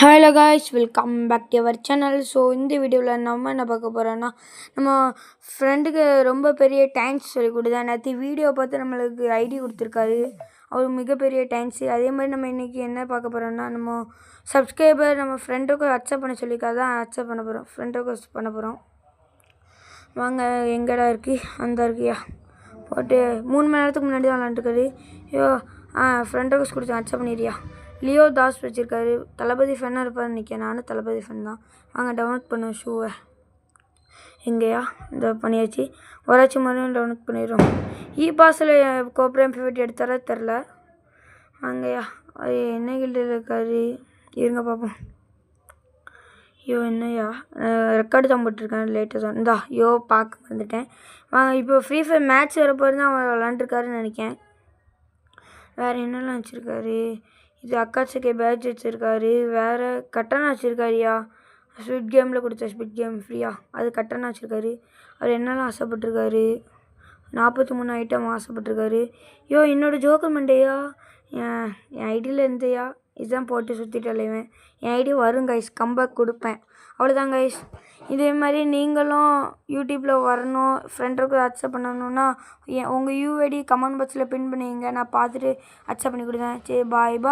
Hello guys welcome back to our channel so இந்த வீடியோவில் நம்ம என்ன பார்க்க போகிறோன்னா நம்ம ஃப்ரெண்டுக்கு ரொம்ப பெரிய டேங்க்ஸ் சொல்லி கொடுத்தா நேற்று வீடியோ பார்த்து நம்மளுக்கு ஐடி கொடுத்துருக்காரு. அவர் மிகப்பெரிய டேங்க்ஸு அதே மாதிரி நம்ம இன்றைக்கி என்ன பார்க்க போகிறோன்னா நம்ம சப்ஸ்கிரைபர் நம்ம ஃப்ரெண்டுக்கும் அக்செப்ட் பண்ண சொல்லிக்காக தான் அக்செப்ட் பண்ண போகிறோம் ஃப்ரெண்டுக்கும் பண்ண போகிறோம் வாங்க எங்கடா இருக்கு? அந்த இருக்கியா? போட்டு மூணு மணி நேரத்துக்கு முன்னாடி தான் விளாண்டுருக்காரு. ஐயோ ஆ ஃப்ரெண்ட் ரெக்வஸ்ட் கொடுத்தேன் அக்செப்ட் பண்ணிடுறியா? லியோ தாஸ் வச்சுருக்காரு. தளபதி ஃபேனாக இருப்பார் நினைக்கிறேன். நானும் தளபதி ஃபேன் தான். வாங்க டவுன்லோட் பண்ணுவேன் ஷூவை எங்கேயா? இந்த பண்ணியாச்சு. ஒராச்சி மறுபடியும் டவுன்லோட் பண்ணிடுறோம். E இ பாஸில் கோப்ரேம் ஃபேவரட் எடுத்தாரா தெரில வாங்கய்யா அது என்ன கில்டில் இருக்காரு? இருங்க பார்ப்போம். ஐயோ என்னய்யா ரெக்கார்டு தான் போட்டிருக்கேன் லேட்டஸ்ட் தான் இந்தா ஐயோ பார்க்க வந்துட்டேன் வாங்க இப்போ ஃப்ரீ ஃபயர் மேட்ச் வரப்போ தான் அவன் விளாண்டுருக்காருன்னு நினைக்கிறேன். வேறு என்னெல்லாம் வச்சுருக்காரு? இது அக்காச்சிக்கே பேட்ச் வச்சுருக்காரு. வேறு கட்டணம் வச்சுருக்காருயா ஸ்வீட் கேமில் கொடுத்த ஸ்பிட் கேம் ஃப்ரீயா அது கட்டணம் வச்சுருக்காரு. அவர் என்னெல்லாம் ஆசைப்பட்டிருக்காரு? நாற்பத்தி மூணு ஐட்டம் ஆசைப்பட்டிருக்காரு. யோ என்னோடய ஜோக்கர் மண்டேயா? என் என் ஐடியில் இருந்தையா? இதுதான் போட்டு சுற்றிட்டு அலைவேன். என் ஐடி வரும் கைஸ் கம்பேக் கொடுப்பேன். அவ்வளோதான் கைஸ் இதே மாதிரி நீங்களும் யூடியூப்பில் வரணும் ஃப்ரெண்டுக்கு அக்செப்ட் பண்ணணுன்னா என் உங்கள் யூஐடி கமெண்ட் பாக்ஸில் பின் பண்ணிங்க நான் பார்த்துட்டு அக்செப்ட் பண்ணி கொடுத்தேன் சரி பாய் பாய்